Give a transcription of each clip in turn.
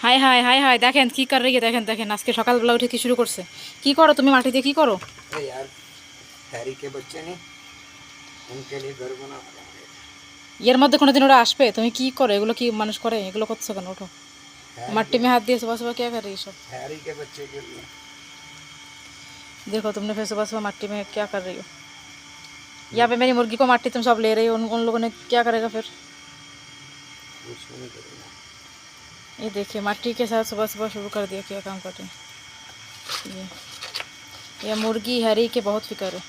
High high high high দেখেন কী করে রেখে দেখেন দেখেন আজকে সকালবেলা উঠে কি শুরু করছে? কি করো তুমি মাটি দিয়ে কি করো? এর মধ্যে কোনোদিন ওরা আসবে? তুমি কি করো? এগুলো কি মানুষ করে? এগুলো করছ কেন? ওঠো। মাটি মে হাত দিয়ে সুবাহ সুবাহ কে করে এইসব দেখো তুমি फिर सुबह सुबह मट्टी में क्या कर रही हो यहाँ पे मेरी मुर्गी को मट्टी तुम सब ले रही हो उन ये देखिए मट्टी के साथ सुबह सुबह शुरू कर दिया क्या काम करते हैं ये ये मुर्गी हरी के बहुत फ़िक्र है।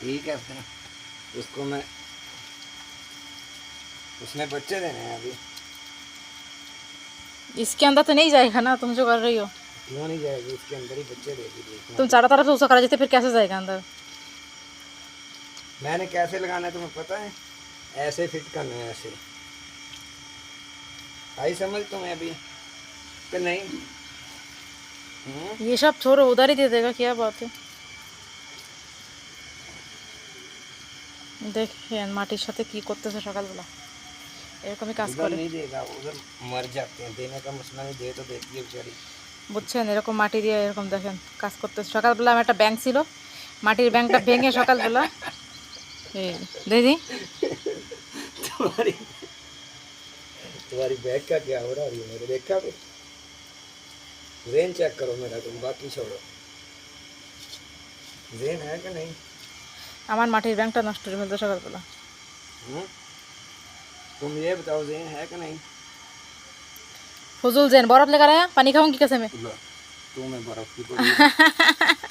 ठीक है फिर उसको मैं उसने बच्चे देने हैं अभी। इसके अंदर तो नहीं जाएगा ना तुम जो कर रही हो। क्यों नहीं जाएगी? उसके अंदर ही बच्चे देगी तुम चारों तरफ़ से उसका करा देते फिर कैसे जाएगा अंदर? मैंने कैसे लगाना है तुम्हें पता है? ऐसे फिट करना है ऐसे। आई समझ तुम्हें अभी कि नहीं हम्म? ये सब छोड़ो उधर ही दे देगा क्या बात है দেখেন মাটির সাথে কি করতেছে সকালবেলা এরকমই কাজ उधर করে नहीं देगा उधर मर जाते हैं देने का मसला नहीं दे तो देती है बेचारी বুঝছেন এরকম মাটি দিয়ে এরকম দেখেন কাজ করতেছে সকালবেলা আমার একটা ব্যাংক ছিল মাটির ব্যাংকটা ভেঙে সকালবেলা এই দিদি तुम्हारी तुम्हारी बैग का क्या हो रहा है मेरे देखा फिर रेन चेक करो मेरा तुम बाकी छोड़ो रेन है कि नहीं আমার মাটির ব্যাংকটা নষ্ট করে ফেলতো সকালবেলা हम्म? तुम ये बताओ रेन है कि नहीं फजूल जैन बर्फ लेकर आया पानी खाऊंगी कैसे मैं लो, तुम्हें बर्फ की पड़ी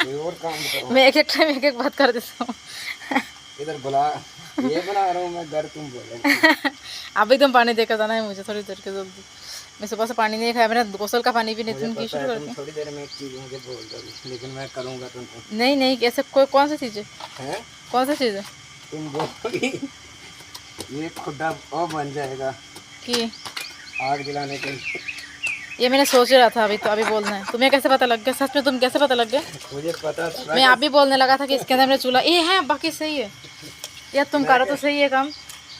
कोई और काम बताओ मैं एक एक टाइम एक एक बात कर देता हूँ इधर बुला ये बना रहा हूँ मैं घर तुम बोलो अभी तुम पानी देकर जाना है मुझे थोड़ी देर के जल्दी मैं सुबह से पानी नहीं खाया मैंने गोसल का पानी भी नहीं तुम की शुरू कर तुम दी थोड़ी देर में एक चीज़ मुझे बोल दोगी लेकिन मैं करूँगा तुमको। नहीं नहीं ऐसे कोई कौन सी चीज़ है? कौन सी चीज़ है? तुम बोलोगी ये खुदा वो बन जाएगा। कि? आग जलाने के ये मैंने सोच रहा था अभी तो अभी बोलना है। तुम्हें कैसे पता लग गया? सच में तुम कैसे पता लग गया मुझे पता था। मैं अभी बोलने लगा था कि इसके अंदर मेरा चूल्हा ये है बाकी सही है। यार तुम करो तो सही है काम।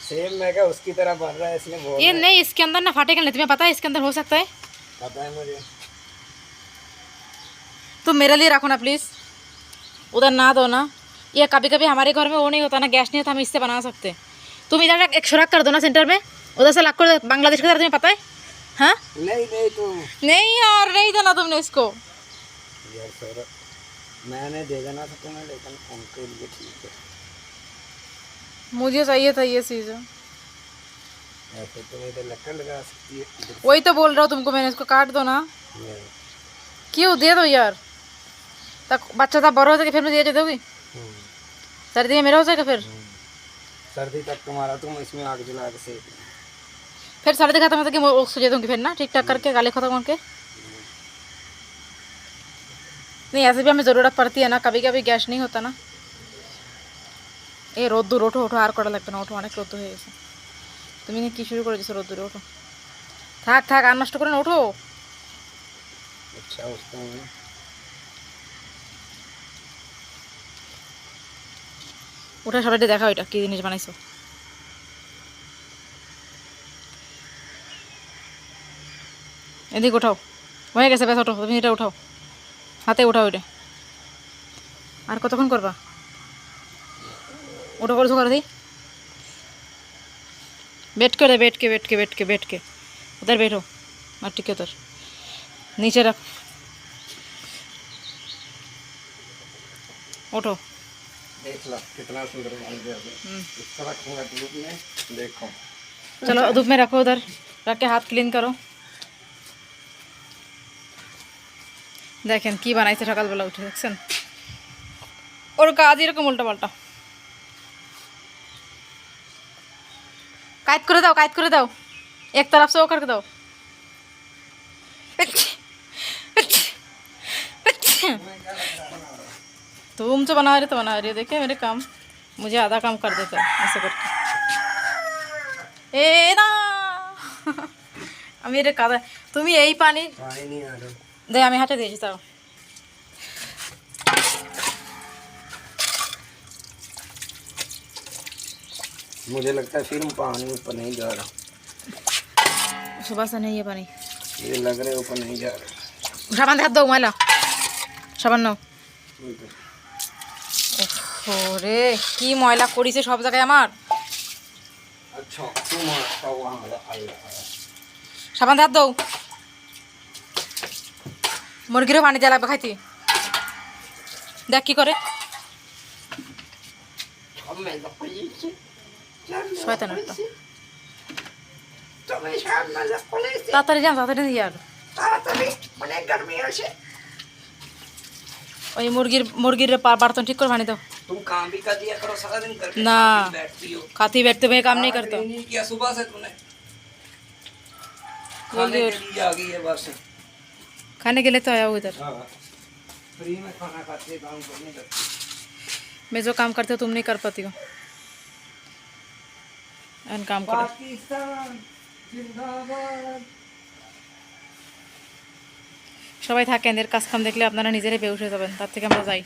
सेम मैं क्या उसकी तरह बन रहा है इसलिए बोल ये नहीं इसके अंदर ना फाटेगा नहीं तुम्हें पता है इसके अंदर हो सकता है। पता है मुझे। तुम मेरे लिए रखो ना प्लीज़ उधर ना दो ना। ये कभी कभी हमारे घर में वो नहीं होता ना गैस नहीं होता हम इससे बना सकते। तुम इधर एक- सुराख कर दो ना सेंटर में। उधर से लाख बांग्लादेश की तरह तुम्हें पता है? हाँ? नहीं नहीं तुम। नहीं यार नहीं देना तुमने इसको। यार सर मैंने दे देना था तुम्हें लेकिन उनके लिए ठीक है। मुझे चाहिए था ये सकती है। इधर वही तो बोल रहा हूँ तुमको मैंने इसको काट दो ना। क्यों? दे दो यार। तक बच्चा था बड़ा हो जाएगा फिर मैं दे दोगी। हम्म, सर्दी में मेरा हो जाएगा फिर। हम्म। सर्दी तक तुम्हारा तुम इसमें आग जला के सेक फिर सर्दी खत्म होता कि मैं दे दूँगी फिर ना ठीक ठाक करके गाले खत्म करके नहीं ऐसे भी हमें ज़रूरत पड़ती है ना कभी कभी गैस नहीं होता ना। এ রোদ্দুর ওঠো ওঠো আর কটা লাগবে না ওঠো অনেক রোদ্দুর হয়ে গেছে। তুমি কি শুরু করে দিছো রোদ্দুরে ওঠো। থাক থাক আর নষ্ট করে না ওঠো। ওটা সবাইটা দেখা ওইটা কী জিনিস বানাইছো। এদিক ওঠাও হয়ে গেছে ব্যাস ওঠো তুমি এটা ওঠাও হাতে ওঠাও ওইটা আর কতক্ষণ করবা? ওটা করে করে দিই बैठ के रे बैठ के बैठ के बैठ के बैठ के उधर बैठो मट्टी के उधर नीचे रख उठो देख लो कितना सुंदर बन गया अभी। इसको रखूंगा धूप में देखो चलो धूप में रखो उधर रख के हाथ क्लीन करो দেখেন কি বানাইছে সকালবেলা উঠে দেখছেন ওর কাজ এরকম উল্টা পাল্টা কায়দ করে দাও কায়দ করে দাও এক तरफ से वो करके दाओ तुम जो बना रहे तो बना रही हो देखिए मेरे काम मुझे आधा काम कर देता है ऐसे करके এ না আমি এটা কাদা তুমি এই পানি पानी नहीं आ रहा দে আমি হাতে দিয়েছি তাও मुझे लगता है फिर पानी ऊपर नहीं जा रहा सुबह से नहीं है पानी ये लग रहा है ऊपर नहीं जा रहा সাবান হাত দাও ময়লা সাবান নাও उधर। ওরে কি ময়লা করিছে সব জায়গায় আমার अच्छा तुम अच्छा वहाँ वाला आएगा সাবান হাত দাও মুরগিরও পানি দেওয়া লাগবে খাইতে দেখ কি করে अब मैं तो पुलिस শয়তান একটা তুমি সামনে যা পুলিশ তাড়াতাড়ি যান তাড়াতাড়ি দিয়ে আর তাড়াতাড়ি অনেক গরমি আছে ওই মুরগির মুরগির পা- বার্তন ঠিক করে পানি দাও तुम काम भी कर दिया करो सारा दिन करके ना। खाती बैठती हो खाती बैठते मैं काम नहीं करता आज नहीं किया सुबह से तूने खाने के लिए आ गई है बस खाने के लिए तो आया हूँ इधर हाँ फ्री में खाना खाते हैं, काम करने लगती मैं जो काम करती हूँ तुम नहीं कर पाती हो এখন কাম করে সবাই থাকেন এর কাজ কাম দেখলে আপনারা নিজেরাই বেউসে যাবেন তার থেকে আমরা যাই।